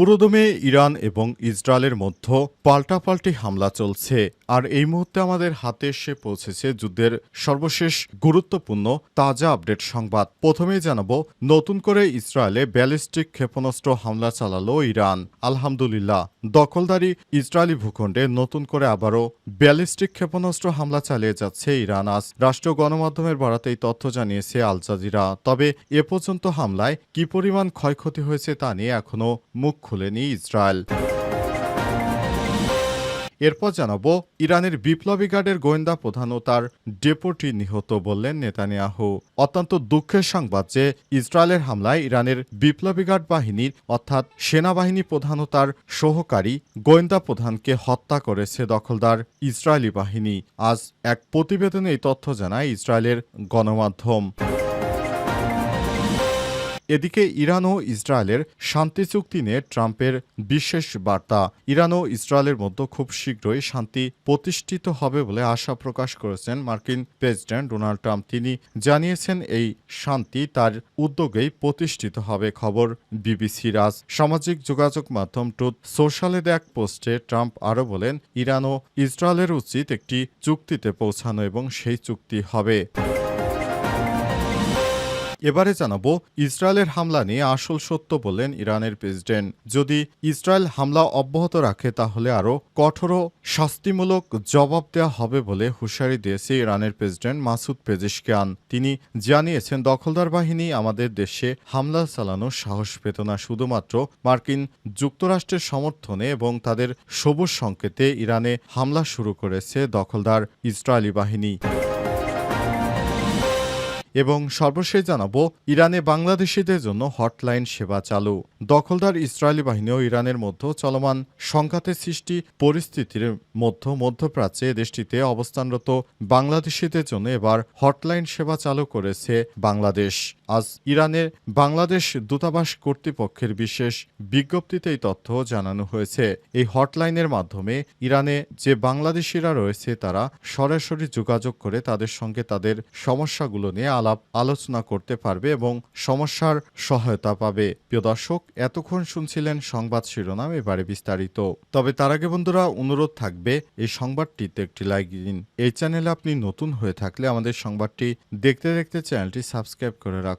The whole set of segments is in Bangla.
পুরোদমে ইরান এবং ইসরায়েলের মধ্যে পাল্টাপাল্টি হামলা চলছে। আর এই মুহূর্তে আমাদের হাতে এসে পৌঁছেছে যুদ্ধের সর্বশেষ গুরুত্বপূর্ণ তাজা আপডেট সংবাদ। প্রথমেই জানাব, নতুন করে ইসরায়েলে ব্যালিস্টিক ক্ষেপণাস্ত্র হামলা চালালো ইরান। আলহামদুলিল্লাহ, দখলদারি ইসরায়েলি ভূখণ্ডে নতুন করে আবারও ব্যালিস্টিক ক্ষেপণাস্ত্র হামলা চালিয়ে যাচ্ছে ইরান। আজ রাষ্ট্রীয় গণমাধ্যমের বরাতে এই তথ্য জানিয়েছে আল জাজিরা। তবে এ পর্যন্ত হামলায় কি পরিমাণ ক্ষয়ক্ষতি হয়েছে তা নিয়ে এখনও মুখ খুলেনি ইসরায়েল। এরপর জানাব, ইরানের বিপ্লবী গার্ডের গোয়েন্দা প্রধান ও তার ডেপুটি নিহত বললেন নেতানিয়াহু। অত্যন্ত দুঃখের সংবাদ যে ইসরায়েলের হামলায় ইরানের বিপ্লবী গার্ড বাহিনীর অর্থাৎ সেনাবাহিনী প্রধান ও তার সহকারী গোয়েন্দা প্রধানকে হত্যা করেছে দখলদার ইসরায়েলি বাহিনী। আজ এক প্রতিবেদনে এই তথ্য জানায় ইসরায়েলের গণমাধ্যম। এদিকে ইরান ও ইসরায়েলের শান্তি চুক্তি নিয়ে ট্রাম্পের বিশেষ বার্তা। ইরান ও ইসরায়েলের মধ্যে খুব শীঘ্রই শান্তি প্রতিষ্ঠিত হবে বলে আশা প্রকাশ করেছেন মার্কিন প্রেসিডেন্ট ডোনাল্ড ট্রাম্প। তিনি জানিয়েছেন এই শান্তি তার উদ্যোগেই প্রতিষ্ঠিত হবে খবর বিবিসি রাজ সামাজিক যোগাযোগ মাধ্যম ট্রুথ সোশ্যালে এক পোস্টে ট্রাম্প আরও বলেন, ইরান ও ইসরায়েলের উচিত একটি চুক্তিতে পৌঁছানো এবং সেই চুক্তি হবে। এবারে জানাব ইসরায়েলের হামলা নিয়ে আসল সত্য বললেন ইরানের প্রেসিডেন্ট। যদি ইসরায়েল হামলা অব্যাহত রাখে, তাহলে আরও কঠোর শাস্তিমূলক জবাব দেওয়া হবে বলে হুঁশিয়ারি দিয়েছে ইরানের প্রেসিডেন্ট মাসুদ পেজিশকিয়ান। তিনি জানিয়েছেন, দখলদার বাহিনী আমাদের দেশে হামলা চালানোর সাহস পেত না। শুধুমাত্র মার্কিন যুক্তরাষ্ট্রের সমর্থনে এবং তাদের সবুজ সংকেতে ইরানে হামলা শুরু করেছে দখলদার ইসরায়েলি বাহিনী। এবং সর্বশেষ জানাব, ইরানে বাংলাদেশিদের জন্য হটলাইন সেবা চালু। দখলদার ইসরায়েলি বাহিনী ও ইরানের মধ্যে চলমান সংঘাতের সৃষ্টি পরিস্থিতির মধ্যে মধ্যপ্রাচ্যে দেশটিতে অবস্থানরত বাংলাদেশিদের জন্য এবার হটলাইন সেবা চালু করেছে বাংলাদেশ। আজ ইরানের বাংলাদেশ দূতাবাস কর্তৃপক্ষের বিশেষ বিজ্ঞপ্তিতে এই তথ্য জানানো হয়েছে। এই হটলাইনের মাধ্যমে ইরানে যে বাংলাদেশিরা রয়েছে, তারা সরাসরি যোগাযোগ করে তাদের সঙ্গে তাদের সমস্যাগুলো নিয়ে আলাপ আলোচনা করতে পারবে এবং সমস্যার সহায়তা পাবে। প্রিয় দর্শক, এতক্ষণ শুনছিলেন সংবাদ শিরোনাম, এবারে বিস্তারিত। তবে তার আগে বন্ধুরা, অনুরোধ থাকবে, এই সংবাদটিতে একটি লাইক দিন। এই চ্যানেলে আপনি নতুন হয়ে থাকলে আমাদের সংবাদটি দেখতে দেখতে চ্যানেলটি সাবস্ক্রাইব করে রাখুন।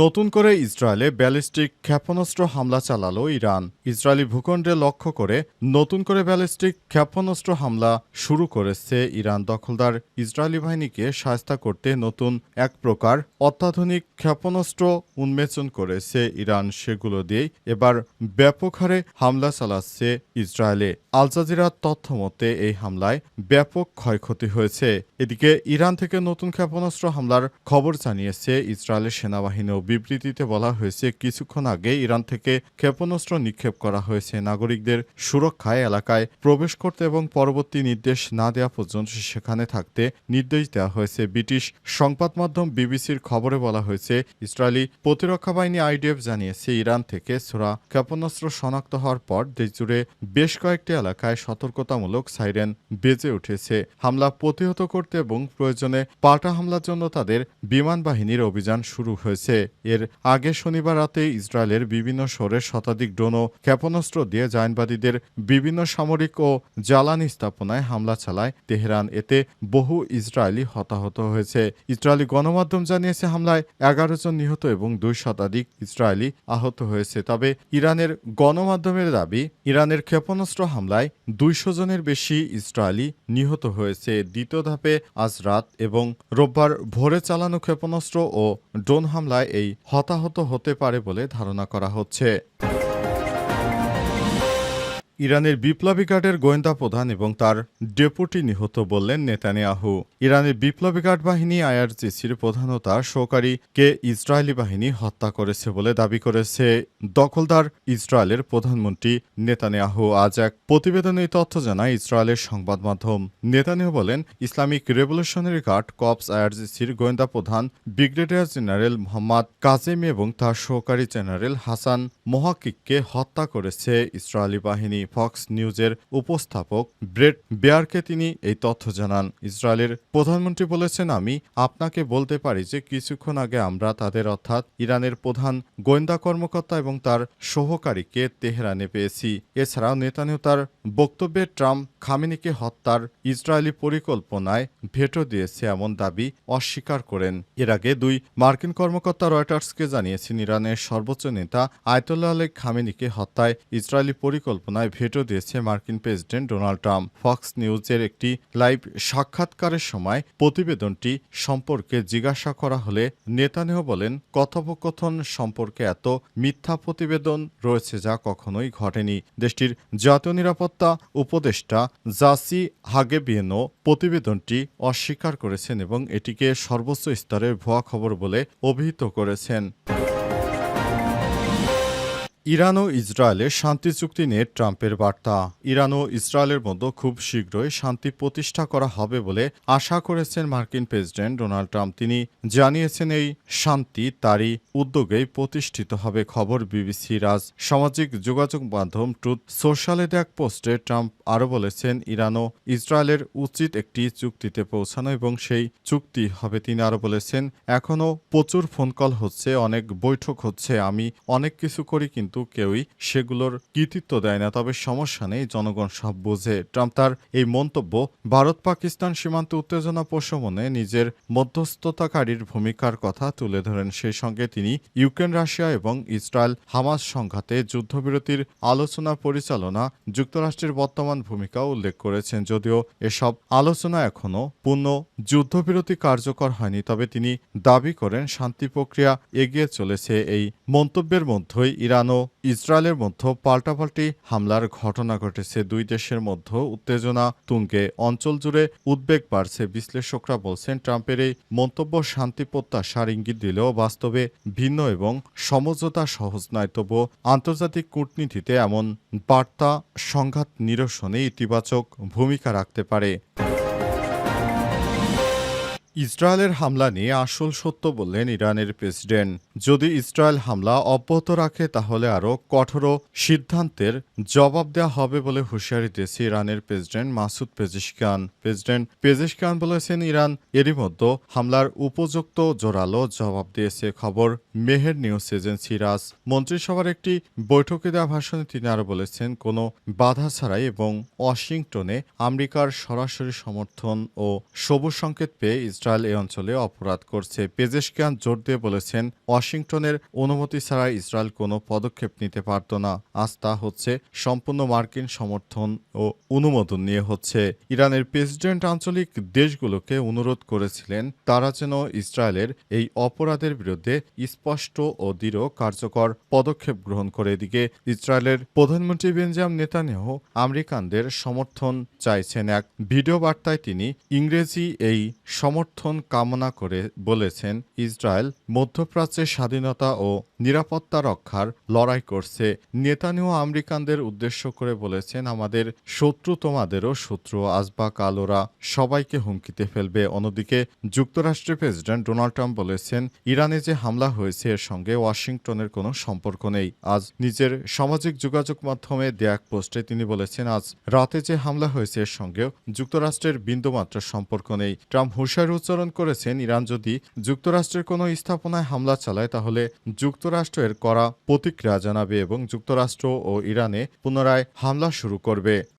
নতুন করে ইসরায়েলে ব্যালিস্টিক ক্ষেপণাস্ত্র হামলা চালালো ইরান। ইসরায়েলি ভূখণ্ডে লক্ষ্য করে নতুন করে ব্যালিস্টিক ক্ষেপণাস্ত্র হামলা শুরু করেছে ইরান। দখলদার ইসরায়েলি বাহিনীকে সাহস্তা করতে নতুন এক প্রকার অত্যাধুনিক ক্ষেপণাস্ত্র উন্মোচন করেছে ইরান। সেগুলো দিয়েই এবার ব্যাপক হারে হামলা চালাচ্ছে ইসরায়েলে। আল জাজিরার তথ্য মতে, এই হামলায় ব্যাপক ক্ষয়ক্ষতি হয়েছে। এদিকে ইরান থেকে নতুন ক্ষেপণাস্ত্র হামলার খবর জানিয়েছে ইসরায়েলের সেনাবাহিনী ও বিবৃতিতে বলা হয়েছে, কিছুক্ষণ আগে ইরান থেকে ক্ষেপণাস্ত্র নিক্ষেপ করা হয়েছে। নাগরিকদের সুরক্ষায় এলাকায় প্রবেশ করতে এবং পরবর্তী নির্দেশ না দেওয়া পর্যন্ত সেখানে থাকতে নির্দেশ দেওয়া হয়েছে। ব্রিটিশ সংবাদ মাধ্যম বিবিসির খবরে বলা হয়েছে, ইসরায়েলি প্রতিরক্ষা বাহিনী আইডিএফ জানিয়েছে, ইরান থেকে ছোড়া ক্ষেপণাস্ত্র শনাক্ত হওয়ার পর দেশজুড়ে বেশ কয়েকটি এলাকায় সতর্কতামূলক সাইরেন বেজে উঠেছে। হামলা প্রতিহত করতে এবং প্রয়োজনে পাল্টা হামলার জন্য তাদের বিমান বাহিনীর অভিযান শুরু হয়েছে। এর আগে শনিবার রাতে ইসরায়েলের বিভিন্ন শহরে শতাধিক ড্রোন ও ক্ষেপণাস্ত্র দিয়ে জায়নবাদীদের বিভিন্ন সামরিক ও জ্বালানি স্থাপনায় হামলা চালায় তেহরান। এতে বহু ইসরায়েলি হতাহত হয়েছে। ইসরায়েলি গণমাধ্যম জানিয়েছে, হামলায় এগারো জন নিহত এবং দুই শতাধিক ইসরায়েলি আহত হয়েছে। তবে ইরানের গণমাধ্যমের দাবি, ইরানের ক্ষেপণাস্ত্র হামলায় দুইশো জনের বেশি ইসরায়েলি নিহত হয়েছে। দ্বিতীয় ধাপে আজ রাত এবং রোববার ভোরে চালানো ক্ষেপণাস্ত্র ও ড্রোন হামলায় এই হতাহত হতে পারে বলে ধারণা করা হচ্ছে। ইরানের বিপ্লবী গার্ডের গোয়েন্দা প্রধান এবং তার ডেপুটি নিহত বললেন নেতানিয়াহু। ইরানের বিপ্লবী গার্ড বাহিনী আইআরজিসির প্রধান ও তার সহকারীকে ইসরায়েলি বাহিনী হত্যা করেছে বলে দাবি করেছে দখলদার ইসরায়েলের প্রধানমন্ত্রী নেতানিয়াহু। আজ এক প্রতিবেদনে তথ্য জানায় ইসরায়েলের সংবাদ মাধ্যম। নেতানিয়াহু বলেন, ইসলামিক রেভলিউশনারি গার্ড কপস আইআরজিসির গোয়েন্দা প্রধান ব্রিগেডিয়ার জেনারেল মোহাম্মদ কাজেম এবং তার সহকারী জেনারেল হাসান মোহাক্কিককে হত্যা করেছে ইসরায়েলি বাহিনী। ফক্স নিউজের উপস্থাপক ব্রেড বেয়ারকে তিনি এই তথ্য জানান। ইসরায়েলের প্রধানমন্ত্রী বলেছেন, আমি আপনাকে বলতে পারি যে কিছুক্ষণ আগে আমরা তাদের অর্থাৎ ইরানের প্রধান গোয়েন্দা কর্মকর্তা এবং তার সহকারীকে তেহরানে পেয়েছি। এছাড়াও নেতানিয়াহু তার বক্তব্যে ট্রাম্প খামেনিকে হত্যার ইসরায়েলি পরিকল্পনায় ভেটো দিয়েছে এমন দাবি অস্বীকার করেন। এর আগে দুই মার্কিন কর্মকর্তা রয়টার্সকে জানিয়েছেন, ইরানের সর্বোচ্চ নেতা আয়তুল্লাহ আলী খামেনিকে হত্যায় ইসরায়েলি পরিকল্পনায় ভেটো দিয়েছে মার্কিন প্রেসিডেন্ট ডোনাল্ড ট্রাম্প। ফক্স নিউজের একটি লাইভ সাক্ষাৎকারের সময় প্রতিবেদনটি সম্পর্কে জিজ্ঞাসা করা হলে নেতানিয়াহু বলেন, কথোপকথন সম্পর্কে এত মিথ্যা প্রতিবেদন রয়েছে যা কখনোই ঘটেনি। দেশটির জাতীয় নিরাপত্তা উপদেষ্টা জাসি হাগেবিয়েনো প্রতিবেদনটি অস্বীকার করেছেন এবং এটিকে সর্বোচ্চ স্তরের ভুয়া খবর বলে অভিহিত করেছেন। ইরান ও ইসরায়েলের শান্তি চুক্তি নিয়ে ট্রাম্পের বার্তা। ইরান ও ইসরায়েলের মধ্যে খুব শীঘ্রই শান্তি প্রতিষ্ঠা করা হবে বলে আশা করেছেন মার্কিন প্রেসিডেন্ট ডোনাল্ড ট্রাম্প। তিনি জানিয়েছেন এই শান্তি তারই উদ্যোগেই প্রতিষ্ঠিত হবে খবর বিবিসি রাজ সামাজিক যোগাযোগ মাধ্যম ট্রুথ সোশ্যালে এক পোস্টে ট্রাম্প আরও বলেছেন, ইরান ও ইসরায়েলের উচিত একটি চুক্তিতে পৌঁছানো এবং সেই চুক্তি হবে, তিনি আরও বলেছেন। এখনও প্রচুর ফোন কল হচ্ছে, অনেক বৈঠক হচ্ছে, আমি অনেক কিছু করি কিন্তু কেউই সেগুলোর কৃতিত্ব দেয় না। তবে সমস্যা নেই, জনগণ সব বোঝে। ট্রাম্প তার এই মন্তব্য, ভারত পাকিস্তান সীমান্ত উত্তেজনা প্রশমনে নিজের মধ্যস্থতাকারীর ভূমিকার কথা তুলে ধরেন। সেই সঙ্গে তিনি ইউক্রেন, রাশিয়া এবং ইসরায়েল হামাস সংঘাতে যুদ্ধবিরতির আলোচনা পরিচালনা, যুক্তরাষ্ট্রের বর্তমান ভূমিকা উল্লেখ করেছেন। যদিও এসব আলোচনা এখনও পূর্ণ যুদ্ধবিরতি কার্যকর হয়নি, তবে তিনি দাবি করেন, শান্তি প্রক্রিয়া এগিয়ে চলেছে। এই মন্তব্যের মধ্যেই ইরান ও ইসরায়েলের মধ্যে পাল্টাপাল্টি হামলার ঘটনা ঘটেছে। দুই দেশের মধ্যে উত্তেজনা তুঙ্গে। অঞ্চল জুড়ে উদ্বেগ বাড়ছে, বিশ্লেষকরা বলছেন, ট্রাম্পের এই মন্তব্য শান্তি প্রত্যাশার ইঙ্গিত দিলেও বাস্তবে ভিন্ন এবং সমঝোতা সহজ নয়। তবুও আন্তর্জাতিক কূটনীতিতে এমন বার্তা সংঘাত নিরসনে ইতিবাচক ভূমিকা রাখতে পারে। ইসরায়েলের হামলা নিয়ে আসল সত্য বললেন ইরানের প্রেসিডেন্ট। যদি ইসরায়েল হামলা অব্যাহত রাখে, তাহলে আরও কঠোর সিদ্ধান্তের জবাব দেওয়া হবে বলে হুঁশিয়ারি দিয়েছে ইরানের president Masoud Pezeshkian president Pezeshkian বলেছেন, ইরান এরই মধ্যে হামলার উপযুক্ত জোরালো জবাব দিয়েছে। খবর মেহের নিউজ এজেন্সি রাজ। মন্ত্রিসভার একটি বৈঠকে দেওয়া ভাষণে তিনি আরও বলেছেন, কোনো বাধা ছাড়াই এবং ওয়াশিংটনে আমেরিকার সরাসরি সমর্থন ও সবুজ সংকেত পেয়ে ইসরায়েল এ অঞ্চলে অপরাধ করছে। পেজেশকিয়ান জোর দিয়ে বলেছেন ওয়াশিংটনের অনুমতি ছাড়া ইসরায়েল কোনো পদক্ষেপ নিতে পারত না। আজ তা হচ্ছে সম্পূর্ণ মার্কিন সমর্থন ও অনুমোদন নিয়ে হচ্ছে। ইরানের প্রেসিডেন্ট আঞ্চলিক দেশগুলোকে অনুরোধ করেছিলেন, তারা যেন ইসরায়েলের এই অপরাধের বিরুদ্ধে স্পষ্ট ও দৃঢ় কার্যকর পদক্ষেপ গ্রহণ করে। এদিকে ইসরায়েলের প্রধানমন্ত্রী বেঞ্জাম নেতানিয়াহু আমেরিকানদের সমর্থন চাইছেন। এক ভিডিও বার্তায় তিনি ইংরেজি এই সমর্থন কামনা করে বলেছেন, ইসরায়েল মধ্যপ্রাচ্যের স্বাধীনতা ও নিরাপত্তা রক্ষার লড়াই করছে। নেতানিয়াহু আমেরিকানদের উদ্দেশ্য করে বলেছেন, আমাদের শত্রু তোমাদেরও শত্রু। আসবা কাল ওরা সবাইকে হুমকিতে ফেলবে। অন্যদিকে যুক্তরাষ্ট্রের প্রেসিডেন্ট ডোনাল্ড ট্রাম্প বলেছেন, ইরানে যে হামলা হয়েছে, এর সঙ্গে ওয়াশিংটনের কোনো সম্পর্ক নেই। আজ নিজের সামাজিক যোগাযোগ মাধ্যমে দেয়া এক পোস্টে তিনি বলেছেন, আজ রাতে যে হামলা হয়েছে, এর সঙ্গেও যুক্তরাষ্ট্রের বিন্দুমাত্র সম্পর্ক নেই। ট্রাম্প হুঁশিয়ারি উচ্চারণ করেছেন, ইরান যদি যুক্তরাষ্ট্রের কোনো স্থাপনায় হামলা চালায় তাহলে যুক্তরাষ্ট্রের করা প্রতিক্রিয়া জানাবে এবং যুক্তরাষ্ট্র ও ইরানে পুনরায় হামলা শুরু করবে।